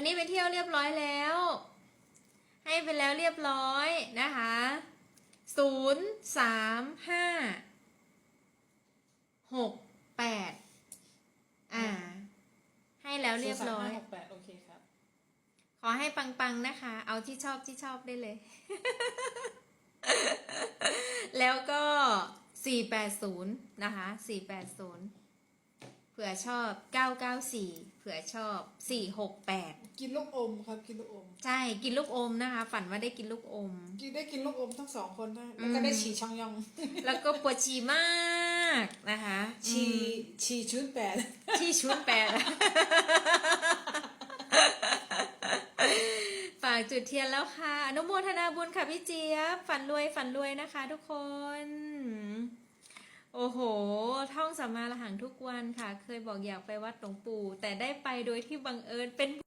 วันนี้ไปเที่ยวเรียบร้อยแล้ว ให้ไปแล้วเรียบร้อยนะคะศูนย์สามห้าหกแปดอ่า ให้แล้วเรียบร้อยหกแปดโอเคครับ ขอให้ปังๆนะคะ เอาที่ชอบที่ชอบได้เลย แล้วก็480นะคะ480เผื่อชอบ 994 เผื่อชอบ 468 กินลูกอมครับกินลูกอม ใช่ กินลูกอมนะคะ ฝันว่าได้กินลูกอม กินได้กินลูกอมทั้งสองคนนะแล้วก็ได้ฉี่ช่องยอง แล้วก็ปวดฉี่มากนะคะ ฉี่อืมฉี่ชุดแปดที่ชุดแปดฝากจุดเทียนแล้วค่ะ อนุโมทนาบุญค่ะพี่เจี๊ยบ ฝันรวยฝันรวยนะคะทุกคน โอ้โห ท่องสัมมางทุกวันค่ะ เคยบอกอยากไปวัดหลวงปู่ แต่ได้ไปโดยที่บังเอิญเป็น